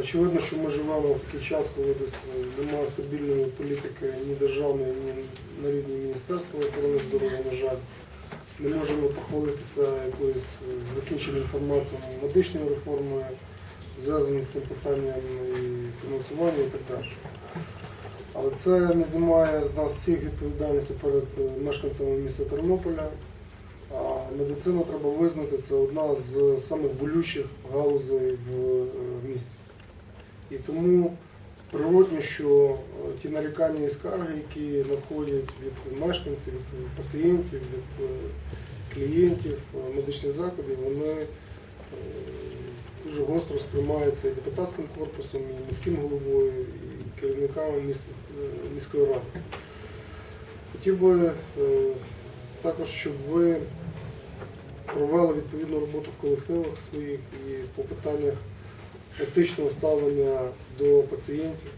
Очевидно, що ми живемо в такий час, коли десь е, немає стабільної політики ні державної, ні на рівні Міністерства охорони здоров'я, на жаль. Не можемо похвалитися якоюсь е, закінченим форматом медичної реформи, зв'язаним з цим питанням і фінансування і так далі. Але це не знімає з нас всіх відповідальності перед е, мешканцями міста Тернополя. А медицину треба визнати, це одна з самих болючих галузей в місті. І тому природно, що е, ті нарікання і скарги, які надходять від мешканців, від пацієнтів, від е, клієнтів е, медичних закладів, вони дуже гостро сприймаються і депутатським корпусом, і міським головою, і керівниками міс- міської ради. Хотів би також, щоб ви провели відповідну роботу в колективах своїх і по питаннях етичного ставлення до пацієнтів,